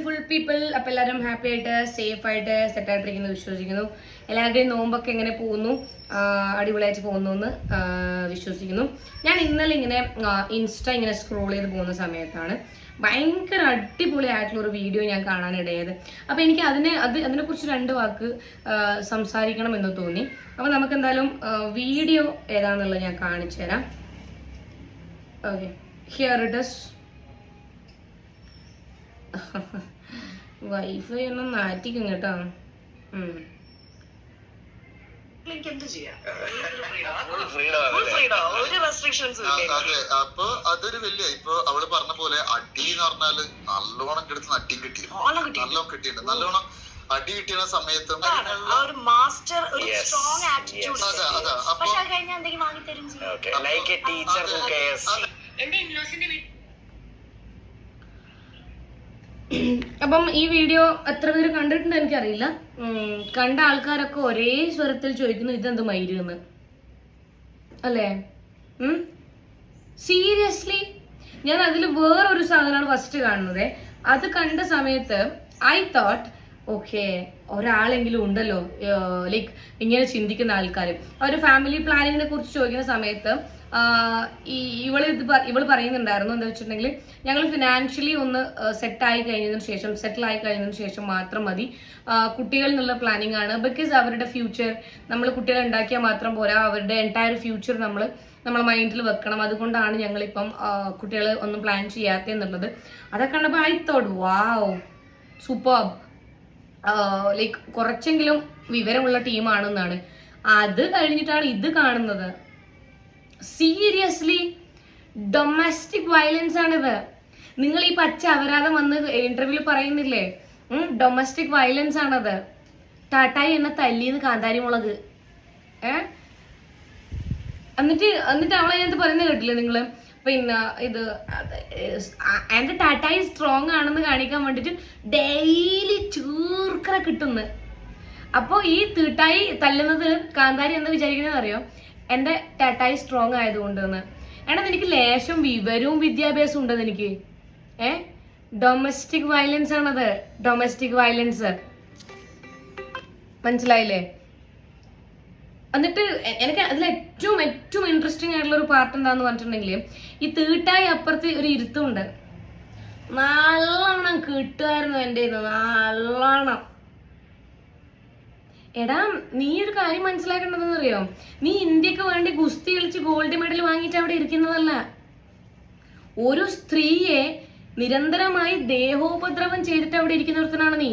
Beautiful people അപ്പൊ എല്ലാവരും happy ആയിട്ട് സേഫ് ആയിട്ട് സെറ്റ് ആയിട്ടിരിക്കുന്നു വിശ്വസിക്കുന്നു. എല്ലാവരുടെയും നോമ്പൊക്കെ എങ്ങനെ പോകുന്നു? അടിപൊളിയായിട്ട് പോകുന്നു എന്ന് വിശ്വസിക്കുന്നു. ഞാൻ ഇന്നലെ ഇങ്ങനെ ഇൻസ്റ്റ ഇങ്ങനെ സ്ക്രോൾ ചെയ്ത് പോകുന്ന സമയത്താണ് ഭയങ്കര അടിപൊളിയായിട്ടുള്ള ഒരു വീഡിയോ ഞാൻ കാണാനിടയത് അപ്പൊ എനിക്ക് അതിനെ അത് അതിനെക്കുറിച്ച് രണ്ട് വാക്ക് സംസാരിക്കണം എന്ന് തോന്നി. അപ്പൊ നമുക്ക് എന്തായാലും വീഡിയോ ഏതാണെന്നുള്ളത് ഞാൻ കാണിച്ചു തരാം okay here it is wifi ഒന്നും മാറ്റിക്കും കേട്ടോ ഉം. എനിക്ക് എന്ത് ചെയ്യാം Full freedom Full ആണല്ലേ? freedom. ഒരു റെസ്ട്രിക്ഷൻസും ഒന്നും നാറ്റിക്കും കേട്ടോ. അപ്പൊ അതൊരു വലിയ ഇപ്പൊ അവൾ പറഞ്ഞ പോലെ അടി എന്ന് പറഞ്ഞാൽ നല്ലോണം എടുത്ത് അടിയും കിട്ടി. നല്ലോണം കിട്ടി. നല്ലോണം കിട്ടിയിട്ടുണ്ട്. നല്ലോണം അടി കിട്ടിയ സമയത്ത്. എന്റെ ഇൻലോസിന്റെ അപ്പം ഈ വീഡിയോ എത്ര പേര് കണ്ടിട്ടുണ്ട് എനിക്കറിയില്ല. കണ്ട ആൾക്കാരൊക്കെ ഒരേ സ്വരത്തിൽ ചോദിക്കുന്നു ഇതെന്ത് മൈര് എന്ന്? അല്ലേ? സീരിയസ്ലി ഞാൻ അതിൽ വേറൊരു സാധനമാണ് ഫസ്റ്റ് കാണുന്നത്. അത് കണ്ട സമയത്ത് ഐ തോട്ട് ഓക്കെ ഒരാളെങ്കിലും ഉണ്ടല്ലോ ലൈക്ക് ഇങ്ങനെ ചിന്തിക്കുന്ന ആൾക്കാർ ഒരു ഫാമിലി പ്ലാനിങ്ങിനെ കുറിച്ച് ചോദിക്കുന്ന സമയത്ത് ഈ ഇവൾ ഇത് ഇവൾ പറയുന്നുണ്ടായിരുന്നു എന്താ വെച്ചിട്ടുണ്ടെങ്കിൽ ഞങ്ങൾ ഫിനാൻഷ്യലി ഒന്ന് സെറ്റ് ആയി കഴിഞ്ഞതിന് ശേഷം സെറ്റിൽ ആയി കഴിഞ്ഞതിന് ശേഷം മാത്രം മതി. കുട്ടികൾ എന്നുള്ള പ്ലാനിങ് ആണ്. ബിക്കോസ് അവരുടെ ഫ്യൂച്ചർ നമ്മൾ കുട്ടികളെ ഉണ്ടാക്കിയാൽ മാത്രം പോരാ. അവരുടെ എന്റയർ ഫ്യൂച്ചർ നമ്മൾ നമ്മൾ മൈൻഡിൽ വെക്കണം. അതുകൊണ്ടാണ് ഞങ്ങളിപ്പം കുട്ടികളെ ഒന്നും പ്ലാൻ ചെയ്യാത്തതെന്നുള്ളത് അതൊക്കെ കണ്ടപ്പോൾ I thought wow super like കുറച്ചെങ്കിലും വിവരമുള്ള ടീമാണെന്നാണ്. അത് കഴിഞ്ഞിട്ടാണ് ഇത് കാണുന്നത്. സീരിയസ്ലി ഡൊമസ്റ്റിക് വയലൻസ് ആണിത്. നിങ്ങൾ ഈ പച്ച അപരാധം വന്ന് ഇന്റർവ്യൂവിൽ പറയുന്നില്ലേ? ഡൊമസ്റ്റിക് വയലൻസ് ആണത്. ടാറ്റായി എന്നെ തല്ലിന്ന് കാന്താരി മുളക് ഏ? എന്നിട്ട് എന്നിട്ട് അവളെ ഞാൻ പറയുന്നത് കേട്ടില്ലേ നിങ്ങൾ പിന്നെ ഇത് എന്റെ ടാറ്റായി സ്ട്രോങ് ആണെന്ന് കാണിക്കാൻ വേണ്ടിട്ട് ഡെയിലി ചൂർക്കറ കിട്ടുന്നു. അപ്പോ ഈ തീട്ടായി തല്ലുന്നത് കാന്താരി എന്ന് വിചാരിക്കുന്നത് അറിയോ എന്റെ ടാറ്റായി സ്ട്രോങ് ആയതുകൊണ്ട് എന്ന് എടാ എനിക്ക് ലേശം വിവരവും വിദ്യാഭ്യാസവും ഉണ്ടെന്ന് എനിക്ക്. ഏ? ഡൊമസ്റ്റിക് വയലൻസ് ആണത്. ഡൊമസ്റ്റിക് വയലൻസ് മനസ്സിലായില്ലേ? എന്നിട്ട് എനിക്ക് അതിൽ ഏറ്റവും ഏറ്റവും ഇൻട്രസ്റ്റിംഗ് ആയിട്ടുള്ള ഒരു പാർട്ട് എന്താന്ന് പറഞ്ഞിട്ടുണ്ടെങ്കിൽ ഈ തീട്ടായി അപ്പുറത്ത് ഒരു ഇരുത്തുണ്ട്. നല്ലോണം കിട്ടുമായിരുന്നു എന്റെ ഇത് നല്ലോണം. എടാ നീ ഒരു കാര്യം മനസ്സിലാക്കേണ്ടതെന്ന് അറിയോ നീ ഇന്ത്യയ്ക്ക് വേണ്ടി ഗുസ്തി കളിച്ച് ഗോൾഡ് മെഡൽ വാങ്ങിയിട്ട് അവിടെ ഇരിക്കുന്നതല്ല. ഒരു സ്ത്രീയെ നിരന്തരമായി ദേഹോപദ്രവം ചെയ്തിട്ട് അവിടെ ഇരിക്കുന്നവർത്തനാണ് നീ.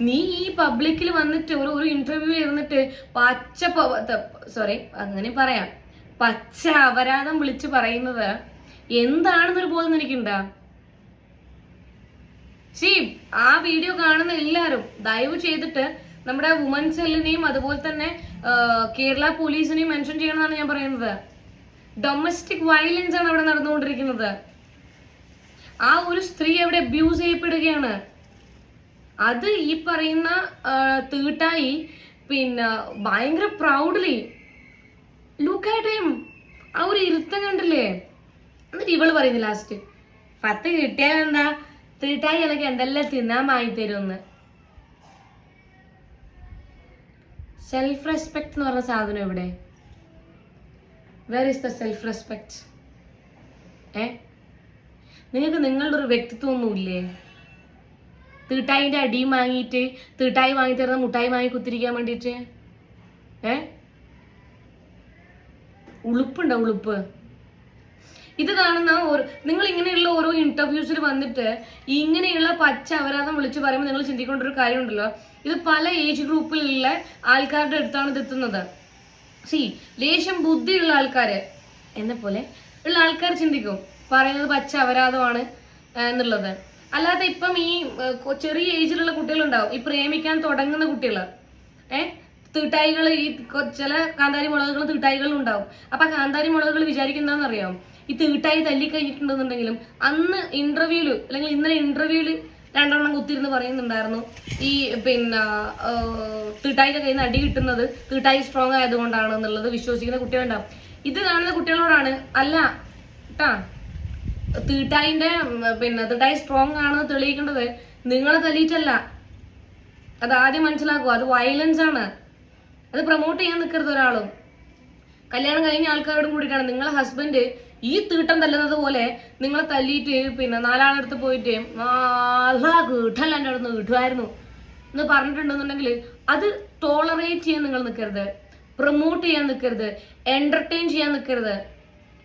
നീ ഈ പബ്ലിക്കിൽ വന്നിട്ട് ഒരു ഒരു ഇന്റർവ്യൂ ഇരുന്നിട്ട് പച്ച സോറി അങ്ങനെ പറയാം. പച്ച അപരാധം വിളിച്ച് പറയുന്നത് എന്താണെന്നൊരു ബോധം എനിക്കുണ്ടാ സി ആ വീഡിയോ കാണുന്ന എല്ലാവരും ദയവ് ചെയ്തിട്ട് നമ്മുടെ വുമൻ സെല്ലിനെയും അതുപോലെ തന്നെ കേരള പോലീസിനെയും മെൻഷൻ ചെയ്യണമെന്നാണ് ഞാൻ പറയുന്നത്. ഡൊമസ്റ്റിക് വയലൻസ് ആണ് അവിടെ നടന്നുകൊണ്ടിരിക്കുന്നത്. ആ ഒരു സ്ത്രീ അവിടെ അബ്യൂസ് ചെയ്യപ്പെടുകയാണ്. അത് ഈ പറയുന്ന തീട്ടായി പിന്നെ ഭയങ്കര പ്രൗഡ്ലി ലുക്ക് ആ ഒരു ഇരുത്തം കണ്ടില്ലേ? എന്നിട്ട് ഇവൾ പറയുന്നു ലാസ്റ്റ് പത്ത് കിട്ടിയാൽ എന്താ? തീട്ടായി എനിക്ക് എന്തെല്ലാം തിന്നാൻ വാങ്ങി തരുമെന്ന് സെൽഫ് റെസ്പെക്ട് എന്ന് പറഞ്ഞ സാധനം ഇവിടെ where is the self respect ഏ? നിങ്ങൾക്ക് നിങ്ങളുടെ ഒരു വ്യക്തിത്വം ഒന്നുമില്ലേ തീട്ടായിന്റെ അടിയും വാങ്ങിയിട്ട് തീട്ടായി വാങ്ങി തരുന്ന മുട്ടായി വാങ്ങി കുത്തിരിക്കാൻ വേണ്ടിയിട്ട്? ഏ? ഉളുപ്പുണ്ടോ ഉളുപ്പ്? ഇത് കാണുന്ന ഒരു നിങ്ങൾ ഇങ്ങനെയുള്ള ഓരോ ഇന്റർവ്യൂസിൽ വന്നിട്ട് ഇങ്ങനെയുള്ള പച്ച അപരാധം വിളിച്ച് പറയുമ്പോൾ നിങ്ങൾ ചിന്തിക്കേണ്ട ഒരു കാര്യമുണ്ടല്ലോ. ഇത് പല ഏജ് ഗ്രൂപ്പിലുള്ള ആൾക്കാരുടെ അടുത്താണ് ഇത് എത്തുന്നത്. സി ലേശം ബുദ്ധിയുള്ള ആൾക്കാര് എന്നെ പോലെ ഉള്ള ആൾക്കാർ ചിന്തിക്കും. പറയുന്നത് പച്ച അപരാധമാണ് എന്നുള്ളത്. അല്ലാതെ ഇപ്പം ഈ ചെറിയ ഏജിലുള്ള കുട്ടികളുണ്ടാവും. ഈ പ്രേമിക്കാൻ തുടങ്ങുന്ന കുട്ടികൾ ഏ? തീട്ടായികൾ ഈ ചില കാന്താരി മുളകുകൾ തീട്ടായികളും ഉണ്ടാവും. അപ്പൊ ആ കാന്താരി മുളകുകൾ വിചാരിക്കുന്നതെന്നറിയാം? ഈ തീട്ടായി തല്ലി കഴിഞ്ഞിട്ടുണ്ടെന്നുണ്ടെങ്കിലും അന്ന് ഇന്റർവ്യൂൽ അല്ലെങ്കിൽ ഇന്നലെ ഇന്റർവ്യൂൽ രണ്ടെണ്ണം കുത്തിരുന്ന് പറയുന്നുണ്ടായിരുന്നു. ഈ പിന്നെ തീട്ടായിയുടെ കയ്യിൽ നിന്ന് അടി കിട്ടുന്നത് തീട്ടായി സ്ട്രോങ് ആയതുകൊണ്ടാണ് എന്നുള്ളത് വിശ്വസിക്കുന്ന കുട്ടികളുണ്ടാവും. ഇത് കാണുന്ന കുട്ടികളോടാണ് അല്ല കേട്ടാ തീട്ടായിന്റെ പിന്നെ തീട്ടായി സ്ട്രോങ് ആണെന്ന് തെളിയിക്കേണ്ടത് നിങ്ങളെ തല്ലിയിട്ടല്ല. അത് ആദ്യം മനസ്സിലാക്കുക. അത് വയലൻസ് ആണ്. അത് പ്രൊമോട്ട് ചെയ്യാൻ നിൽക്കരുത് ഒരാളും. കല്യാണം കഴിഞ്ഞ ആൾക്കാരോടും കൂടിയിട്ടാണ് നിങ്ങളെ ഹസ്ബൻഡ് ഈ തീട്ടം തല്ലുന്നത് പോലെ നിങ്ങളെ തല്ലിയിട്ട് പിന്നെ നാലാളടുത്ത് പോയിട്ട് നാലാ കീട്ടല്ല എന്റെ അടുത്ത് കിട്ടുമായിരുന്നു എന്ന് പറഞ്ഞിട്ടുണ്ടെന്നുണ്ടെങ്കിൽ അത് ടോളറേറ്റ് ചെയ്യാൻ നിങ്ങൾ നിൽക്കരുത് പ്രൊമോട്ട് ചെയ്യാൻ നിൽക്കരുത് എന്റർടൈൻ ചെയ്യാൻ നിൽക്കരുത്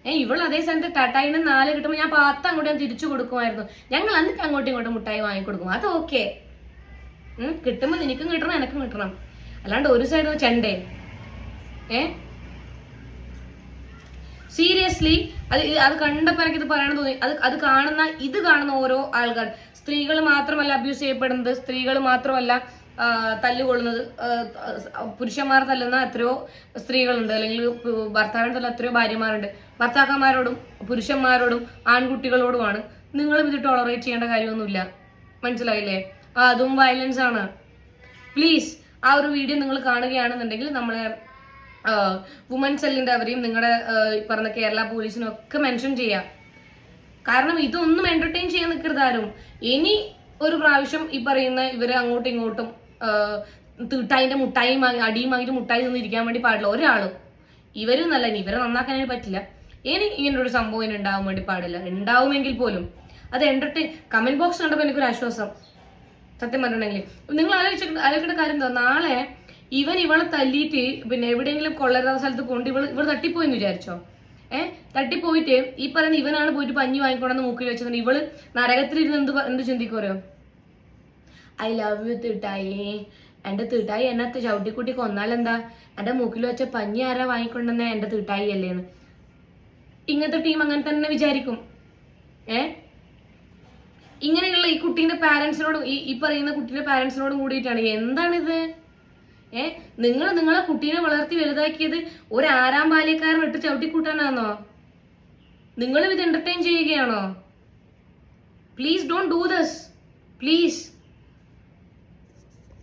ഏ ഇവൾ അതേ സ്ഥാനത്ത് തട്ടായിന് നാല് കിട്ടുമ്പോൾ ഞാൻ പത്ത് അങ്ങോട്ട് ഞാൻ തിരിച്ചു കൊടുക്കുമായിരുന്നു. ഞങ്ങൾ എന്നിട്ട് അങ്ങോട്ടും ഇങ്ങോട്ടും മുട്ടായി വാങ്ങിക്കൊടുക്കും. അത് ഓക്കെ കിട്ടുമ്പോൾ നിനക്കും കിട്ടണം എനക്കും കിട്ടണം. അല്ലാണ്ട് ഒരു സൈഡ് ചെണ്ടേ. ഏ? സീരിയസ്ലി അത് ഇത് അത് കണ്ടപ്പോൾ എനിക്കിത് പറയണം തോന്നി. അത് അത് കാണുന്ന ഇത് കാണുന്ന ഓരോ ആൾക്കാർ. സ്ത്രീകൾ മാത്രമല്ല അബ്യൂസ് ചെയ്യപ്പെടുന്നത്. സ്ത്രീകൾ മാത്രമല്ല തല്ലുകൊള്ളുന്നത്. പുരുഷന്മാർ തല്ലുന്ന എത്രയോ സ്ത്രീകളുണ്ട്. അല്ലെങ്കിൽ ഭർത്താവിനെ തല്ലുന്ന എത്രയോ ഭാര്യമാരുണ്ട്. ഭർത്താക്കന്മാരോടും പുരുഷന്മാരോടും ആൺകുട്ടികളോടുമാണ് നിങ്ങളും ഇത് ടോളറേറ്റ് ചെയ്യേണ്ട കാര്യമൊന്നുമില്ല. മനസ്സിലായില്ലേ? അതും വയലൻസ് ആണ്. പ്ലീസ് ആ ഒരു വീഡിയോ നിങ്ങൾ കാണുകയാണെന്നുണ്ടെങ്കിൽ നമ്മളെ വുമൻ സെല്ലിന്റെ അവരെയും നിങ്ങളുടെ പറഞ്ഞ കേരള പോലീസിനും ഒക്കെ മെൻഷൻ ചെയ്യാം. കാരണം ഇതൊന്നും എന്റർടൈൻ ചെയ്യാൻ നിൽക്കരുത് ആരും. ഇനി ഒരു പ്രാവശ്യം ഈ പറയുന്ന ഇവരെ അങ്ങോട്ടും ഇങ്ങോട്ടും തീട്ടായിന്റെ മുട്ടായി അടിയും വാങ്ങിയിട്ട് മുട്ടായി തിന്നിരിക്കാൻ വേണ്ടി പാടില്ല. ഒരാളും. ഇവരും നല്ല ഇനി ഇവരെ നന്നാക്കാനായിട്ട് പറ്റില്ല. ഇനി ഇങ്ങനൊരു സംഭവം ഇനി ഉണ്ടാവാൻ വേണ്ടി പാടില്ല. ഉണ്ടാവുമെങ്കിൽ പോലും അത് എന്റർടൈൻ കമന്റ് ബോക്സ് കണ്ടപ്പോൾ എനിക്കൊരു ആശ്വാസം. സത്യം പറഞ്ഞിട്ടുണ്ടെങ്കിൽ നിങ്ങൾ ആലോചിച്ച ആലോചിക്കേണ്ട കാര്യം എന്താ? നാളെ ഇവൻ ഇവളെ തല്ലിയിട്ട് പിന്നെ എവിടെയെങ്കിലും കൊള്ളരുന്ന സ്ഥലത്ത് കൊണ്ട് ഇവൾ ഇവൾ തട്ടിപ്പോയെന്ന് വിചാരിച്ചോ? ഏഹ് തട്ടിപ്പോയിട്ട് ഈ പറയുന്ന ഇവനാണ് പോയിട്ട് പഞ്ഞി വാങ്ങിക്കൊണ്ടെന്ന് മൂക്കിൽ വെച്ചത്. ഇവൾ നരകത്തിലിരുന്ന് എന്ത് എന്ത് ചിന്തിക്കോരോ ഐ ലവ് യു തീട്ടായി. എന്റെ തീട്ടായി എന്നെ ചവിട്ടിക്കുട്ടി കൊന്നാലെന്താ? എന്റെ മൂക്കിൽ വെച്ച പഞ്ഞി ആരാ വാങ്ങിക്കൊണ്ടെന്നേ എന്റെ തീട്ടായി അല്ലേന്ന്. ഇങ്ങനത്തെ ടീം അങ്ങനെ തന്നെ വിചാരിക്കും. ഏ? ഇങ്ങനെയുള്ള ഈ കുട്ടീന്റെ പാരന്റ്സിനോടും ഈ ഈ പറയുന്ന കുട്ടീന്റെ പാരന്റ്സിനോടും കൂടിയിട്ടാണ്. എന്താണിത്? ഏ? നിങ്ങൾ നിങ്ങളെ കുട്ടീനെ വളർത്തി വലുതാക്കിയത് ഒരു ആരാം ബാല്യക്കാരൻ ഇട്ട് ചവിട്ടിക്കൂട്ടാനാണോ നിങ്ങളും ഇത് എന്റർടൈൻ ചെയ്യുകയാണോ? Please don't do this please